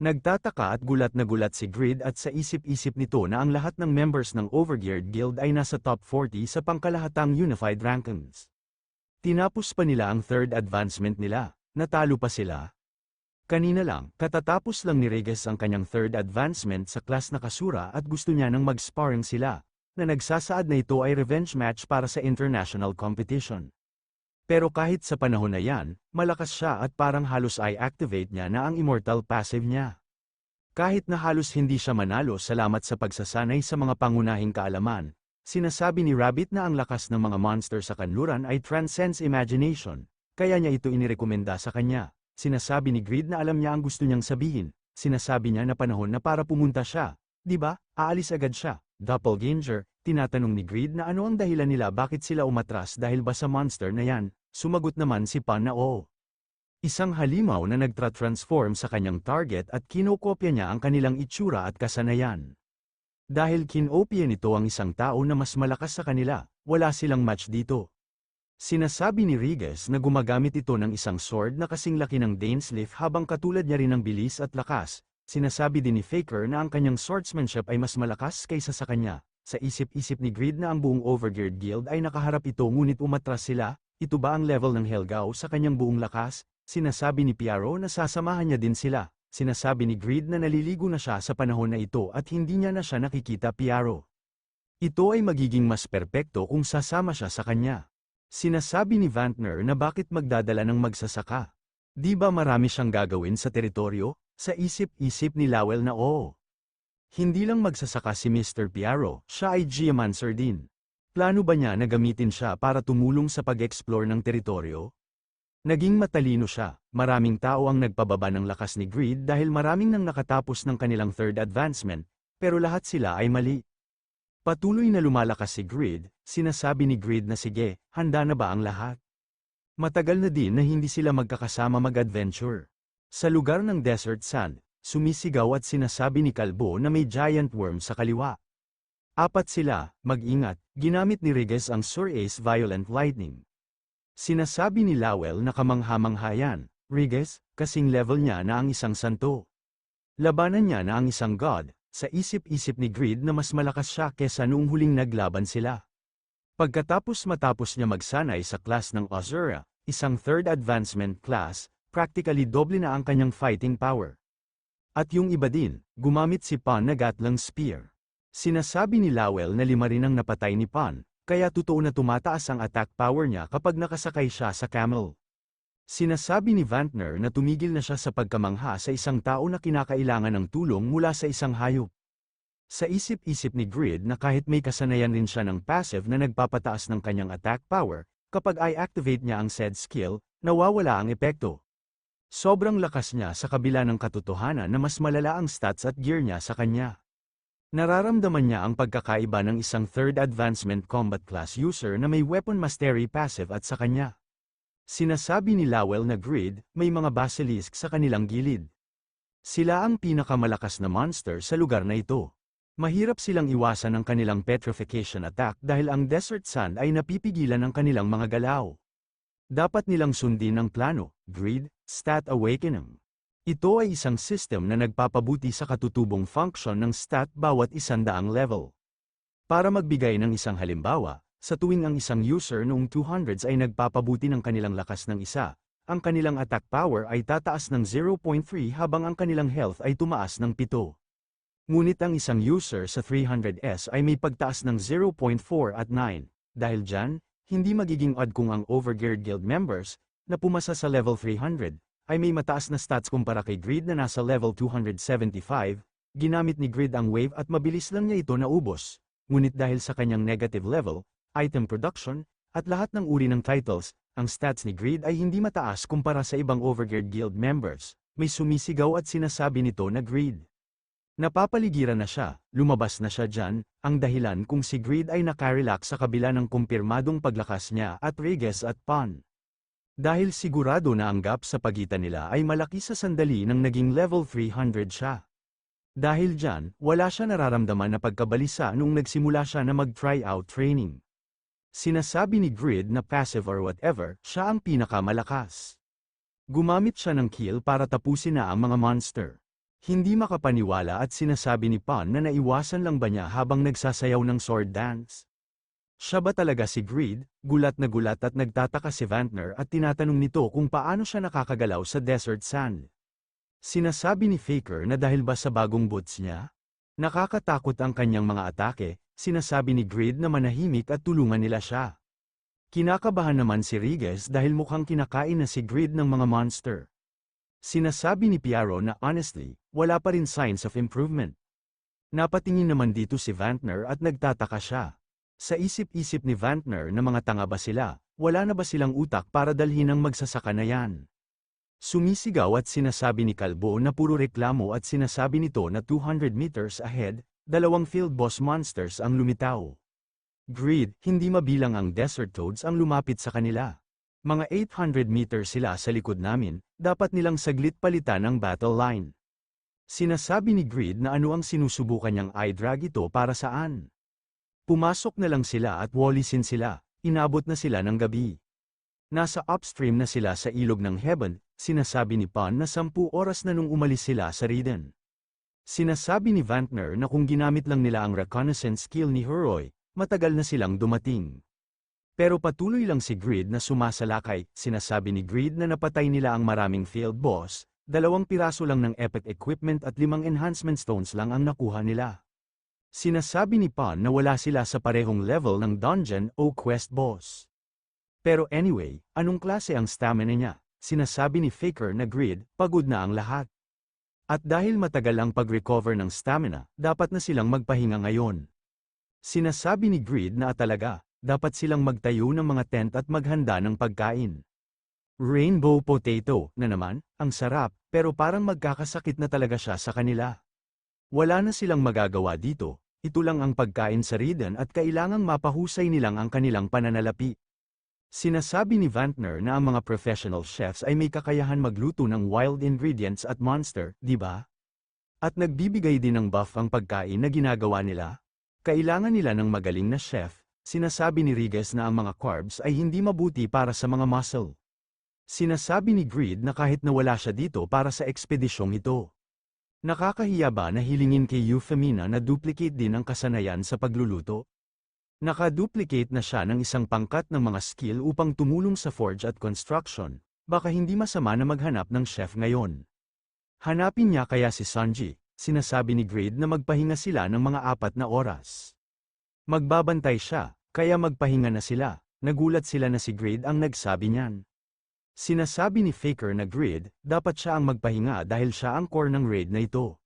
Nagtataka at gulat na gulat si Grid at sa isip-isip nito na ang lahat ng members ng Overgeared Guild ay nasa top 40 sa pangkalahatang Unified Rankings. Tinapos pa nila ang third advancement nila, natalo pa sila. Kanina lang, katatapos lang ni Regis ang kanyang third advancement sa class na kasura at gusto niya nang mag-sparring sila, na nagsasaad na ito ay revenge match para sa international competition. Pero kahit sa panahon na yan, malakas siya at parang halos ay activate niya na ang immortal passive niya. Kahit na halos hindi siya manalo salamat sa pagsasanay sa mga pangunahing kaalaman, sinasabi ni Rabbit na ang lakas ng mga monster sa kanluran ay transcends imagination, kaya niya ito inirekomenda sa kanya. Sinasabi ni Grid na alam niya ang gusto niyang sabihin, sinasabi niya na panahon na para pumunta siya, di ba, aalis agad siya. Doppelganger, tinatanong ni Grid na ano ang dahilan nila bakit sila umatras dahil ba sa monster na yan, Sumagot naman si Pan na oo. Isang halimaw na nagtra-transform sa kanyang target at kinokopya niya ang kanilang itsura at kasanayan. Dahil kinopya nito ang isang tao na mas malakas sa kanila, wala silang match dito. Sinasabi ni Riges na gumagamit ito ng isang sword na kasing laki ng Dainsleif habang katulad niya rin ng bilis at lakas. Sinasabi din ni Faker na ang kanyang swordsmanship ay mas malakas kaysa sa kanya. Sa isip-isip ni Grid na ang buong Overgeared Guild ay nakaharap ito ngunit umatras sila, ito ba ang level ng Helgao sa kanyang buong lakas? Sinasabi ni Piaro na sasamahan niya din sila. Sinasabi ni Greed na naliligo na siya sa panahon na ito at hindi niya na siya nakikita Piaro. Ito ay magiging mas perpekto kung sasama siya sa kanya. Sinasabi ni Vantner na bakit magdadala ng magsasaka. Di ba marami siyang gagawin sa teritoryo? Sa isip-isip ni Lowell na oo. Hindi lang magsasaka si Mr. Piaro, siya ay geomancer din. Plano ba niya na gamitin siya para tumulong sa pag-explore ng teritoryo? Naging matalino siya, maraming tao ang nagpababa ng lakas ni Greed dahil maraming nang nakatapos ng kanilang third advancement, pero lahat sila ay mali. Patuloy na lumalakas si Greed, sinasabi ni Greed na sige, handa na ba ang lahat? Matagal na din na hindi sila magkakasama mag-adventure. Sa lugar ng desert sand, sumisigaw at sinasabi ni Kalbo na may giant worm sa kaliwa. Apat sila, mag-ingat, ginamit ni Riges ang Sur Ace Violent Lightning. Sinasabi ni Lowell na kamangha-manghayan, Riges, kasing level niya na ang isang santo. Labanan niya na ang isang god, sa isip-isip ni Greed na mas malakas siya kesa noong huling naglaban sila. Pagkatapos matapos niya magsanay sa class ng Azura, isang third advancement class, practically doble na ang kanyang fighting power. At yung iba din, gumamit si Pan na gatlang spear. Sinasabi ni Lowell na lima rin ang napatay ni Pan, kaya totoo na tumataas ang attack power niya kapag nakasakay siya sa camel. Sinasabi ni Vantner na tumigil na siya sa pagkamangha sa isang tao na kinakailangan ng tulong mula sa isang hayop. Sa isip-isip ni Grid na kahit may kasanayan rin siya ng passive na nagpapataas ng kanyang attack power, kapag i-activate niya ang said skill, nawawala ang epekto. Sobrang lakas niya sa kabila ng katotohanan na mas malala ang stats at gear niya sa kanya. Nararamdaman niya ang pagkakaiba ng isang third advancement combat class user na may weapon mastery passive at sa kanya. Sinasabi ni Lowell na grid, may mga basilisk sa kanilang gilid. Sila ang pinakamalakas na monster sa lugar na ito. Mahirap silang iwasan ang kanilang petrification attack dahil ang desert sand ay napipigilan ng kanilang mga galaw. Dapat nilang sundin ang plano, greed, stat awakening. Ito ay isang system na nagpapabuti sa katutubong function ng stat bawat isandaang level. Para magbigay ng isang halimbawa, sa tuwing ang isang user noong 200s ay nagpapabuti ng kanilang lakas ng isa, ang kanilang attack power ay tataas ng 0.3 habang ang kanilang health ay tumaas ng 7. Ngunit ang isang user sa 300s ay may pagtaas ng 0.4 at 9. Dahil dyan, hindi magiging odd kung ang Overgeared Guild members, na pumasa sa level 300, ay may mataas na stats kumpara kay Grid na nasa level 275, ginamit ni Grid ang wave at mabilis lang niya ito naubos. Ngunit dahil sa kanyang negative level, item production, at lahat ng uri ng titles, ang stats ni Grid ay hindi mataas kumpara sa ibang Overgeared Guild members. May sumisigaw at sinasabi nito na Grid. Napapaligiran na siya, lumabas na siya dyan, ang dahilan kung si Grid ay nakarelax sa kabila ng kumpirmadong paglakas niya at Regis at Pan. Dahil sigurado na ang gap sa pagitan nila ay malaki sa sandali nang naging level 300 siya. Dahil dyan, wala siya nararamdaman na pagkabalisa nung nagsimula siya na mag-try out training. Sinasabi ni Grid na passive or whatever, siya ang pinakamalakas. Gumamit siya ng kill para tapusin na ang mga monster. Hindi makapaniwala at sinasabi ni Pan na naiwasan lang ba niya habang nagsasayaw ng sword dance. Siya ba talaga si Greed? Gulat na gulat at nagtataka si Vantner at tinatanong nito kung paano siya nakakagalaw sa desert sand. Sinasabi ni Faker na dahil ba sa bagong boots niya? Nakakatakot ang kanyang mga atake, sinasabi ni Greed na manahimik at tulungan nila siya. Kinakabahan naman si Riguez dahil mukhang kinakain na si Greed ng mga monster. Sinasabi ni Piaro na honestly, wala pa rin signs of improvement. Napatingin naman dito si Vantner at nagtataka siya. Sa isip-isip ni Vantner na mga tanga ba sila, wala na ba silang utak para dalhin ang magsasaka na yan? Sumisigaw at sinasabi ni Kalbo na puro reklamo at sinasabi nito na 200 meters ahead, dalawang field boss monsters ang lumitaw. Greed, hindi mabilang ang desert toads ang lumapit sa kanila. Mga 800 meters sila sa likod namin, dapat nilang saglit palitan ang battle line. Sinasabi ni Greed na ano ang sinusubukan niyang i-drag ito para saan. Pumasok na lang sila at wallisin sila, inabot na sila ng gabi. Nasa upstream na sila sa ilog ng Heaven, sinasabi ni Pan na 10 oras na nung umalis sila sa Riden. Sinasabi ni Vantner na kung ginamit lang nila ang reconnaissance skill ni Heroy, matagal na silang dumating. Pero patuloy lang si Grid na sumasalakay, sinasabi ni Grid na napatay nila ang maraming field boss, dalawang piraso lang ng epic equipment at limang enhancement stones lang ang nakuha nila. Sinasabi ni Pan na wala sila sa parehong level ng dungeon o quest boss. Pero anyway, anong klase ang stamina niya? Sinasabi ni Faker na Grid, pagod na ang lahat. At dahil matagal ang pag-recover ng stamina, dapat na silang magpahinga ngayon. Sinasabi ni Grid na talaga, dapat silang magtayo ng mga tent at maghanda ng pagkain. Rainbow potato, na naman, ang sarap, pero parang magkakasakit na talaga siya sa kanila. Wala na silang magagawa dito, ito lang ang pagkain sa Riden at kailangang mapahusay nilang ang kanilang pananalapi. Sinasabi ni Vantner na ang mga professional chefs ay may kakayahan magluto ng wild ingredients at monster, di ba? At nagbibigay din ng buff ang pagkain na ginagawa nila. Kailangan nila ng magaling na chef, Sinasabi ni Riguez na ang mga carbs ay hindi mabuti para sa mga muscle. Sinasabi ni Greed na kahit nawala siya dito para sa ekspedisyong ito. Nakakahiya ba na hilingin kay Euphemina na duplicate din ang kasanayan sa pagluluto? Nakaduplicate na siya ng isang pangkat ng mga skill upang tumulong sa forge at construction, baka hindi masama na maghanap ng chef ngayon. Hanapin niya kaya si Sanji, sinasabi ni Greed na magpahinga sila ng mga apat na oras. Magbabantay siya, kaya magpahinga na sila, nagulat sila na si Grid ang nagsabi niyan. Sinasabi ni Faker na Grid, dapat siya ang magpahinga dahil siya ang core ng raid na ito.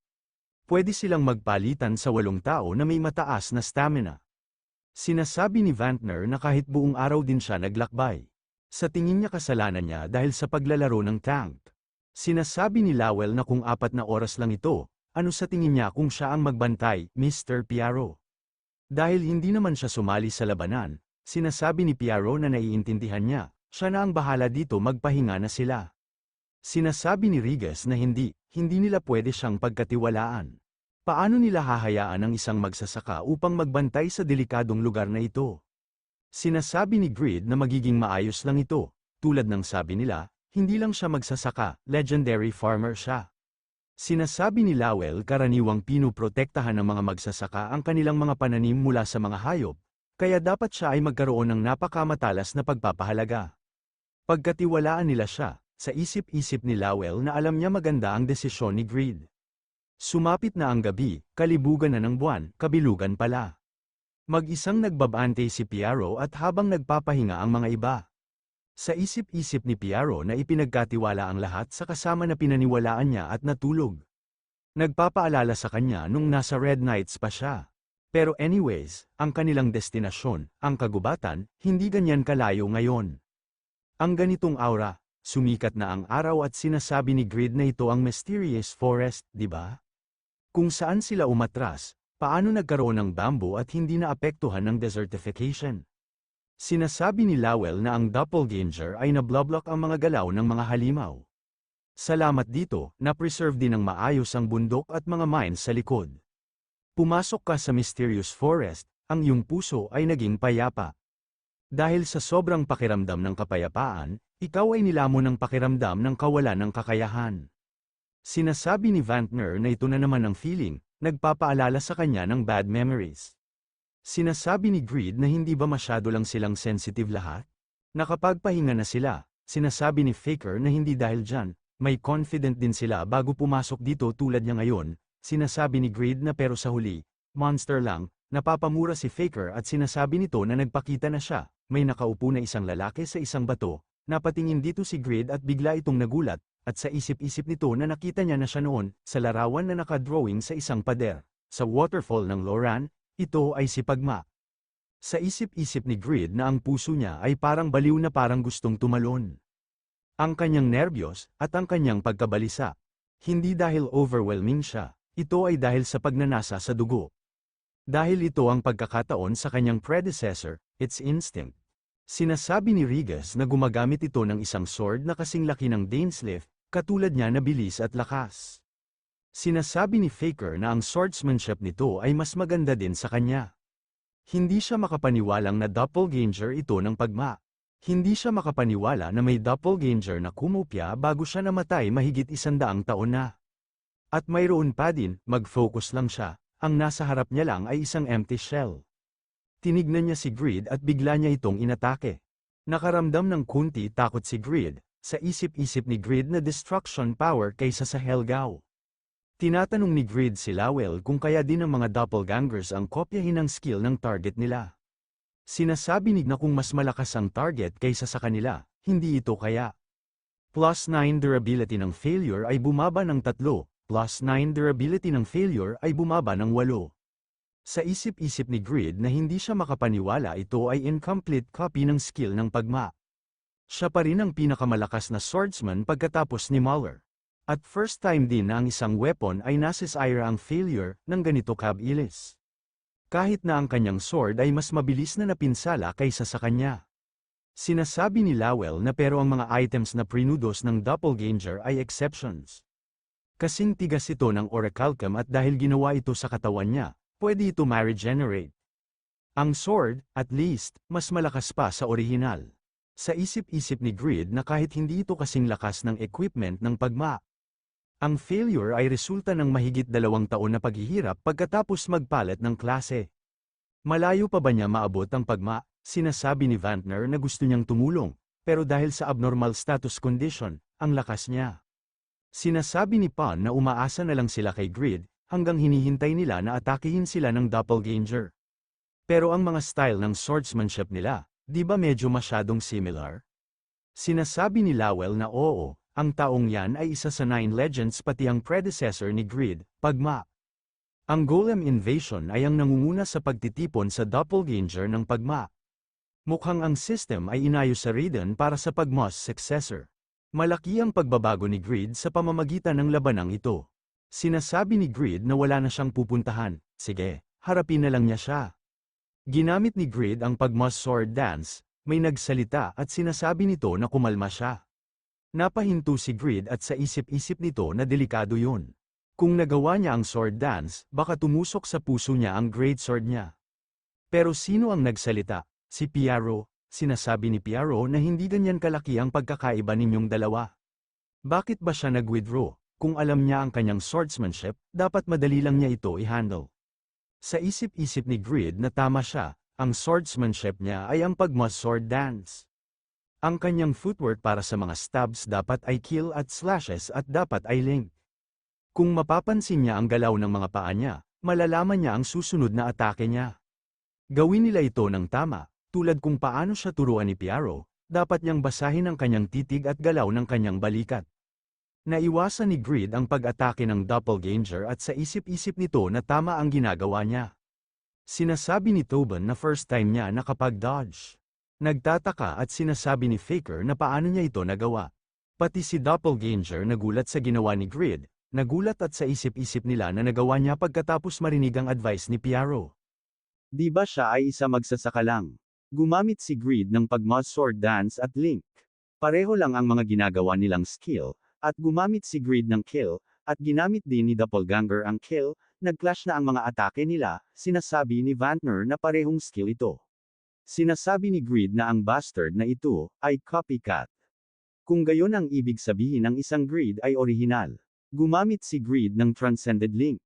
Pwede silang magpalitan sa walong tao na may mataas na stamina. Sinasabi ni Vantner na kahit buong araw din siya naglakbay. Sa tingin niya kasalanan niya dahil sa paglalaro ng tank. Sinasabi ni Lowell na kung apat na oras lang ito, ano sa tingin niya kung siya ang magbantay, Mr. Piaro? Dahil hindi naman siya sumali sa labanan, sinasabi ni Piaro na naiintindihan niya, siya na ang bahala dito magpahinga na sila. Sinasabi ni Rigas na hindi, hindi nila pwede siyang pagkatiwalaan. Paano nila hahayaan ang isang magsasaka upang magbantay sa delikadong lugar na ito? Sinasabi ni Grid na magiging maayos lang ito, tulad ng sabi nila, hindi lang siya magsasaka, legendary farmer siya. Sinasabi ni Lowell karaniwang pinuprotektahan ng mga magsasaka ang kanilang mga pananim mula sa mga hayop, kaya dapat siya ay magkaroon ng napakamatalas na pagpapahalaga. Pagkatiwalaan nila siya, sa isip-isip ni Lowell na alam niya maganda ang desisyon ni Greed. Sumapit na ang gabi, kalibugan na ng buwan, kabilugan pala. Mag-isang nagbabante si Piaro at habang nagpapahinga ang mga iba. Sa isip-isip ni Piaro na ipinagkatiwala ang lahat sa kasama na pinaniwalaan niya at natulog. Nagpapaalala sa kanya nung nasa Red Knights pa siya. Pero anyways, ang kanilang destinasyon, ang kagubatan, hindi ganyan kalayo ngayon. Ang ganitong aura, sumikat na ang araw at sinasabi ni Grid na ito ang mysterious forest, di ba? Kung saan sila umatras, paano nagkaroon ng bamboo at hindi na apektuhan ng desertification? Sinasabi ni Lowell na ang doppelganger ay nabloblok ang mga galaw ng mga halimaw. Salamat dito, na-preserve din ng maayos ang bundok at mga mines sa likod. Pumasok ka sa mysterious forest, ang iyong puso ay naging payapa. Dahil sa sobrang pakiramdam ng kapayapaan, ikaw ay nilamon ng pakiramdam ng kawalan ng kakayahan. Sinasabi ni Vantner na ito na naman ang feeling, nagpapaalala sa kanya ng bad memories. Sinasabi ni Greed na hindi ba masyado lang silang sensitive lahat? Nakapagpahinga na sila, sinasabi ni Faker na hindi dahil dyan, may confident din sila bago pumasok dito tulad niya ngayon, sinasabi ni Greed na pero sa huli, monster lang, napapamura si Faker at sinasabi nito na nagpakita na siya, may nakaupo na isang lalaki sa isang bato, napatingin dito si Greed at bigla itong nagulat, at sa isip-isip nito na nakita niya na siya noon, sa larawan na nakadrawing sa isang pader. Sa waterfall ng Loran, ito ay si Pagma. Sa isip-isip ni Grid na ang puso niya ay parang baliw na parang gustong tumalon. Ang kanyang nerbiyos at ang kanyang pagkabalisa. Hindi dahil overwhelming siya, ito ay dahil sa pagnanasa sa dugo. Dahil ito ang pagkakataon sa kanyang predecessor, its instinct. Sinasabi ni Rigas na gumagamit ito ng isang sword na kasing laki ng Dainsleif, katulad niya na bilis at lakas. Sinasabi ni Faker na ang swordsmanship nito ay mas maganda din sa kanya. Hindi siya makapaniwalang na doppelganger ito ng pagma. Hindi siya makapaniwala na may doppelganger na kumupya bago siya namatay mahigit isandaang taon na. At mayroon pa din, mag-focus lang siya, ang nasa harap niya lang ay isang empty shell. Tinignan niya si Grid at bigla niya itong inatake. Nakaramdam ng kunti takot si Grid, sa isip-isip ni Grid na destruction power kaysa sa Helgao. Tinatanong ni Grid si Lowell kung kaya din ng mga doppelgangers ang kopyahin ang skill ng target nila. Sinasabi ni na kung mas malakas ang target kaysa sa kanila, hindi ito kaya. Plus 9 durability ng failure ay bumaba ng tatlo, plus 9 durability ng failure ay bumaba ng 8. Sa isip-isip ni Grid na hindi siya makapaniwala ito ay incomplete copy ng skill ng pagma. Siya pa rin ang pinakamalakas na swordsman pagkatapos ni Muller. At first time din na ang isang weapon ay nasisira ang failure ng ganito kabilis. Kahit na ang kanyang sword ay mas mabilis na napinsala kaysa sa kanya. Sinasabi ni Lowell na pero ang mga items na prinudos ng doppelganger ay exceptions. Kasing tigas ito ng orichalcum at dahil ginawa ito sa katawan niya, pwede ito ma-regenerate. Ang sword, at least, mas malakas pa sa orihinal. Sa isip-isip ni Grid na kahit hindi ito kasing lakas ng equipment ng pagma, ang failure ay resulta ng mahigit dalawang taon na paghihirap pagkatapos magpalit ng klase. Malayo pa ba niya maabot ang pagma? Sinasabi ni Vantner na gusto niyang tumulong, pero dahil sa abnormal status condition, ang lakas niya. Sinasabi ni Pan na umaasa na lang sila kay Grid, hanggang hinihintay nila na atakihin sila ng doppelganger. Pero ang mga style ng swordsmanship nila, di ba medyo masyadong similar? Sinasabi ni Lowell na oo, ang taong yan ay isa sa Nine Legends pati ang predecessor ni Grid, Pagma. Ang Golem Invasion ay ang nangunguna sa pagtitipon sa doppelganger ng Pagma. Mukhang ang system ay inayos sa Raiden para sa Pagma's successor. Malaki ang pagbabago ni Grid sa pamamagitan ng labanang ito. Sinasabi ni Grid na wala na siyang pupuntahan, sige, harapin na lang niya siya. Ginamit ni Grid ang Pagma's sword dance, may nagsalita at sinasabi nito na kumalma siya. Napahinto si Grid at sa isip-isip nito na delikado yun. Kung nagawa niya ang sword dance, baka tumusok sa puso niya ang great sword niya. Pero sino ang nagsalita? Si Piaro, sinasabi ni Piaro na hindi ganyan kalaki ang pagkakaiba ninyong dalawa. Bakit ba siya nag-withdraw? Kung alam niya ang kanyang swordsmanship, dapat madali lang niya ito i-handle. Sa isip-isip ni Grid na tama siya, ang swordsmanship niya ay ang pagmas sword dance. Ang kanyang footwork para sa mga stabs dapat ay kill at slashes at dapat ay link. Kung mapapansin niya ang galaw ng mga paa niya, malalaman niya ang susunod na atake niya. Gawin nila ito ng tama, tulad kung paano siya turuan ni Piaro, dapat niyang basahin ang kanyang titig at galaw ng kanyang balikat. Naiwasan ni Grid ang pag-atake ng doppelganger at sa isip-isip nito na tama ang ginagawa niya. Sinasabi ni Tobin na first time niya nakapag-dodge. Nagtataka at sinasabi ni Faker na paano niya ito nagawa. Pati si Doppelganger nagulat sa ginawa ni Grid, nagulat at sa isip-isip nila na nagawa niya pagkatapos marinig ang advice ni Piaro. Di ba siya ay isa magsasaka lang? Gumamit si Grid ng pagmod sword dance at link. Pareho lang ang mga ginagawa nilang skill, at gumamit si Grid ng kill, at ginamit din ni Doppelganger ang kill, nagclash na ang mga atake nila, sinasabi ni Vantner na parehong skill ito. Sinasabi ni Grid na ang bastard na ito ay copycat. Kung gayon ang ibig sabihin ng isang Grid ay orihinal. Gumamit si Greed ng Transcended Link.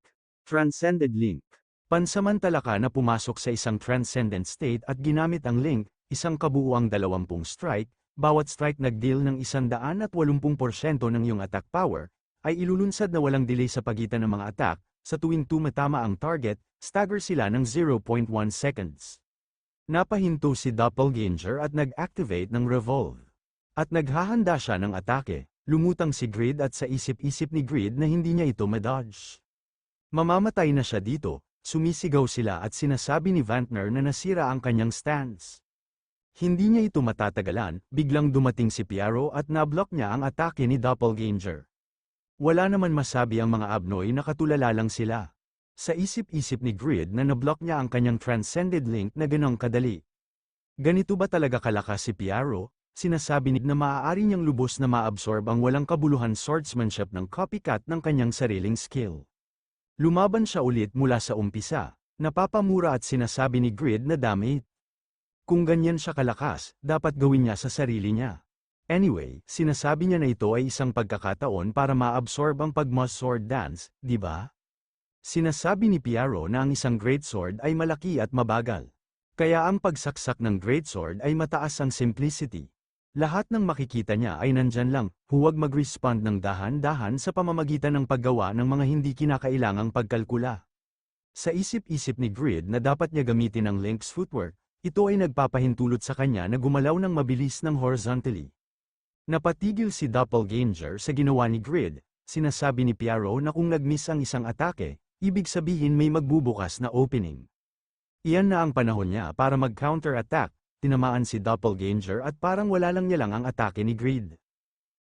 Transcended Link. Pansamantala ka na pumasok sa isang transcendent state at ginamit ang link, isang kabuuang 20 strike, bawat strike nagdeal ng 180% ng iyong attack power, ay ilulunsad na walang delay sa pagitan ng mga attack, sa tuwing tumatama ang target, stagger sila ng 0.1 seconds. Napahinto si Doppelganger at nag-activate ng Revolve. At naghahanda siya ng atake, lumutang si Grid at sa isip-isip ni Grid na hindi niya ito madodge. Mamamatay na siya dito, sumisigaw sila at sinasabi ni Vantner na nasira ang kanyang stance. Hindi niya ito matatagalan, biglang dumating si Piero at nablock niya ang atake ni Doppelganger. Wala naman masabi ang mga abnoy na katulala lang sila. Sa isip-isip ni Grid na nablock niya ang kanyang transcended link na ganong kadali. Ganito ba talaga kalakas si Piero? Sinasabi ni na maaari niyang lubos na maabsorb ang walang kabuluhan swordsmanship ng copycat ng kanyang sariling skill. Lumaban siya ulit mula sa umpisa, napapamura at sinasabi ni Grid na damit. Kung ganyan siya kalakas, dapat gawin niya sa sarili niya. Anyway, sinasabi niya na ito ay isang pagkakataon para maabsorb ang pagmos sword dance, di ba? Sinasabi ni Piero na ang isang greatsword ay malaki at mabagal. Kaya ang pagsaksak ng greatsword ay mataas ang simplicity. Lahat ng makikita niya ay nandyan lang, huwag mag-respond ng dahan-dahan sa pamamagitan ng paggawa ng mga hindi kinakailangang pagkalkula. Sa isip-isip ni Grid na dapat niya gamitin ang Link's footwork, ito ay nagpapahintulot sa kanya na gumalaw ng mabilis ng horizontally. Napatigil si Doppelganger sa ginawa ni Grid, sinasabi ni Piero na kung nag-miss ang isang atake, ibig sabihin may magbubukas na opening. Iyan na ang panahon niya para mag-counter-attack, tinamaan si Doppelganger at parang wala lang niya lang ang atake ni Grid.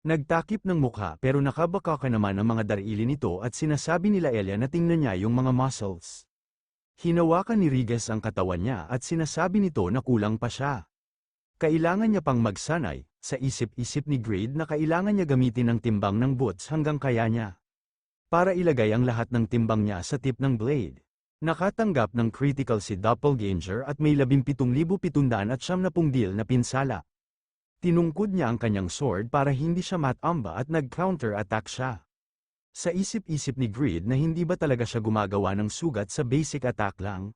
Nagtakip ng mukha pero nakabaka ka naman ang mga darili nito at sinasabi nila Elia na tingnan niya yung mga muscles. Hinawakan ni Riges ang katawan niya at sinasabi nito na kulang pa siya. Kailangan niya pang magsanay, sa isip-isip ni Grade na kailangan niya gamitin ang timbang ng boots hanggang kaya niya. Para ilagay ang lahat ng timbang niya sa tip ng blade. Nakatanggap ng critical si Doppelganger at may 17,700 at siyam na deal na pinsala. Tinungkod niya ang kanyang sword para hindi siya matamba at nag-counter-attack siya. Sa isip-isip ni Grid na hindi ba talaga siya gumagawa ng sugat sa basic attack lang?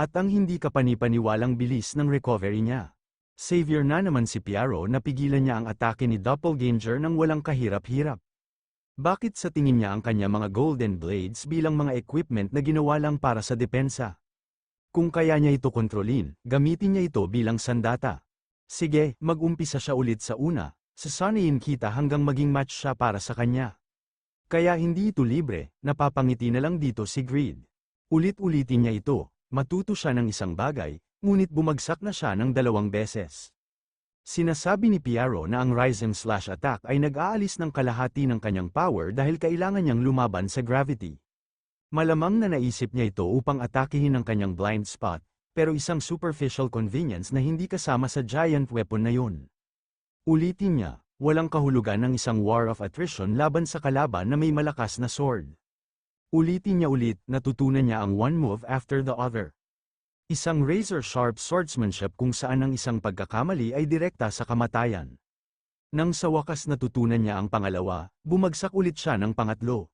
At ang hindi kapanipaniwalang bilis ng recovery niya. Savior na naman si Piero na pigilan niya ang atake ni Doppelganger ng walang kahirap-hirap. Bakit sa tingin niya ang kanya mga golden blades bilang mga equipment na ginawa lang para sa depensa? Kung kaya niya ito kontrolin, gamitin niya ito bilang sandata. Sige, mag-umpisa siya ulit sa una, sasanayin kita hanggang maging match siya para sa kanya. Kaya hindi ito libre, napapangiti na lang dito si Greed. Ulit-ulitin niya ito, matuto siya ng isang bagay, ngunit bumagsak na siya ng dalawang beses. Sinasabi ni Piero na ang Rhythm slash attack ay nag-aalis ng kalahati ng kanyang power dahil kailangan niyang lumaban sa gravity. Malamang na naisip niya ito upang atakihin ang kanyang blind spot, pero isang superficial convenience na hindi kasama sa giant weapon na yun. Ulitin niya, walang kahulugan ng isang war of attrition laban sa kalaban na may malakas na sword. Ulitin niya ulit, natutunan niya ang one move after the other. Isang razor-sharp swordsmanship kung saan ang isang pagkakamali ay direkta sa kamatayan. Nang sa wakas natutunan niya ang pangalawa, bumagsak ulit siya ng pangatlo.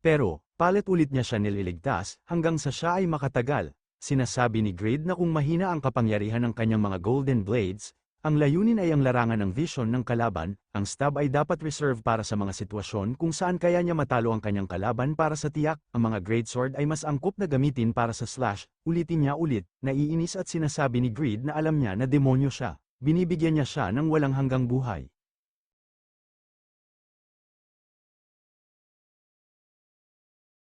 Pero, palit ulit niya siya nililigtas, hanggang sa siya ay makatagal. Sinasabi ni Grade na kung mahina ang kapangyarihan ng kanyang mga golden blades, ang layunin ay ang larangan ng vision ng kalaban, ang stab ay dapat reserve para sa mga sitwasyon kung saan kaya niya matalo ang kanyang kalaban para sa tiyak, ang mga greatsword ay mas angkop na gamitin para sa slash, ulitin niya ulit, naiinis at sinasabi ni Greed na alam niya na demonyo siya, binibigyan niya siya ng walang hanggang buhay.